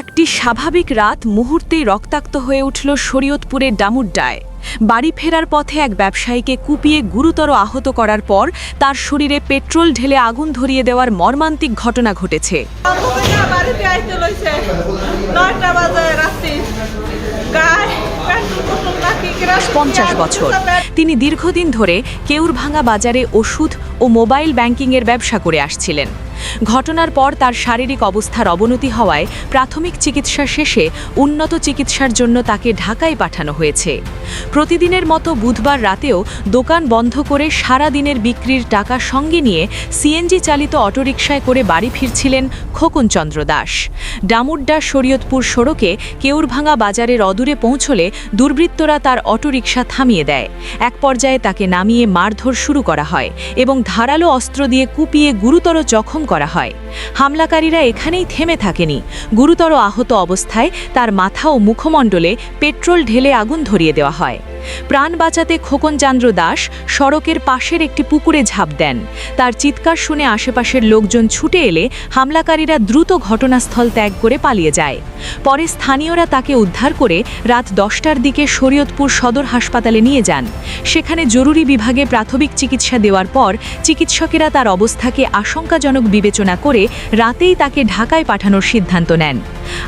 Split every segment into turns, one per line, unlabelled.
একটি স্বাভাবিক রাত মুহূর্তেই রক্তাক্ত হয়ে উঠল শরীয়তপুরের ডামুড্ডায়। বাড়ি ফেরার পথে এক ব্যবসায়ীকে কুপিয়ে গুরুতর আহত করার পর তার শরীরে পেট্রোল ঢেলে আগুন ধরিয়ে দেওয়ার মর্মান্তিক ঘটনা ঘটেছে। পঞ্চাশ বছর। তিনি দীর্ঘদিন ধরে কেউরভাঙা বাজারে ওষুধ ও মোবাইল ব্যাংকিংয়ের ব্যবসা করে আসছিলেন। ঘটনার পর তার শারীরিক অবস্থার অবনতি হওয়ায় প্রাথমিক চিকিৎসা শেষে উন্নত চিকিৎসার জন্য তাকে ঢাকায় পাঠানো হয়েছে। প্রতিদিনের মতো বুধবার রাতেও দোকান বন্ধ করে সারা দিনের বিক্রির টাকা সঙ্গে নিয়ে সিএনজি চালিত অটোরিকশায় করে বাড়ি ফিরছিলেন খোকনচন্দ্র দাস। ডামুড্ডা শরীয়তপুর সড়কে কেউরভাঙা বাজারের অদূরে পৌঁছলে দুর্বৃত্তরা তার অটোরিকশা থামিয়ে দেয়। এক পর্যায়ে তাকে নামিয়ে মারধর শুরু করা হয় এবং ধারালো অস্ত্র দিয়ে কুপিয়ে গুরুতর জখম করা হয়। হামলাকারীরা এখানেই থেমে থাকেনি। গুরুতর আহত অবস্থায় তার মাথা ও মুখমণ্ডলে পেট্রোল ঢেলে আগুন ধরিয়ে দেওয়া হয়। প্রাণ বাঁচাতে খোকনচন্দ্র দাস সড়কের পাশের একটি পুকুরে ঝাঁপ দেন। তার চিৎকার শুনে আশেপাশের লোকজন ছুটে এলে হামলাকারীরা দ্রুত ঘটনাস্থল ত্যাগ করে পালিয়ে যায়। পরে স্থানীয়রা তাকে উদ্ধার করে রাত দশটার দিকে শরীয়তপুর সদর হাসপাতালে নিয়ে যান। সেখানে জরুরি বিভাগে প্রাথমিক চিকিৎসা দেওয়ার পর চিকিৎসকেরা তার অবস্থাকে আশঙ্কাজনক বিবেচনা করে রাতেই তাকে ঢাকায় পাঠানোর সিদ্ধান্ত নেন।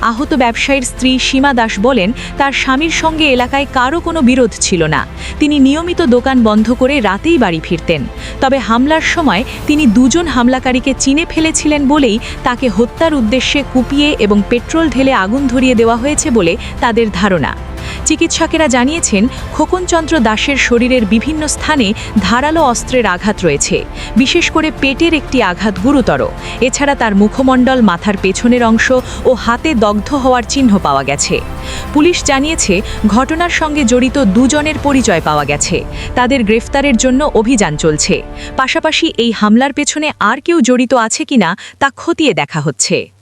আহত ব্যবসায়ীর স্ত্রী সীমা দাস বলেন, তার স্বামীর সঙ্গে এলাকায় কারও কোনো বিরোধ ছিল না। তিনি নিয়মিত দোকান বন্ধ করে রাতেই বাড়ি ফিরতেন। তবে হামলার সময় তিনি দুজন হামলাকারীকে চিনে ফেলেছিলেন বলেই তাকে হত্যার উদ্দেশ্যে কুপিয়ে এবং পেট্রোল ঢেলে আগুন ধরিয়ে দেওয়া হয়েছে বলে তাদের ধারণা। চিকিৎসকেরা জানিয়েছেন, খোকনচন্দ্র দাসের শরীরের বিভিন্ন স্থানে ধারালো অস্ত্রের আঘাত রয়েছে। বিশেষ করে পেটের একটি আঘাত গুরুতর। এছাড়া তার মুখমণ্ডল, মাথার পেছনের অংশ ও হাতে দগ্ধ হওয়ার চিহ্ন পাওয়া গেছে। পুলিশ জানিয়েছে, ঘটনার সঙ্গে জড়িত দুজনের পরিচয় পাওয়া গেছে। তাদের গ্রেফতারের জন্য অভিযান চলছে। পাশাপাশি এই হামলার পেছনে আর কেউ জড়িত আছে কিনা তা খতিয়ে দেখা হচ্ছে।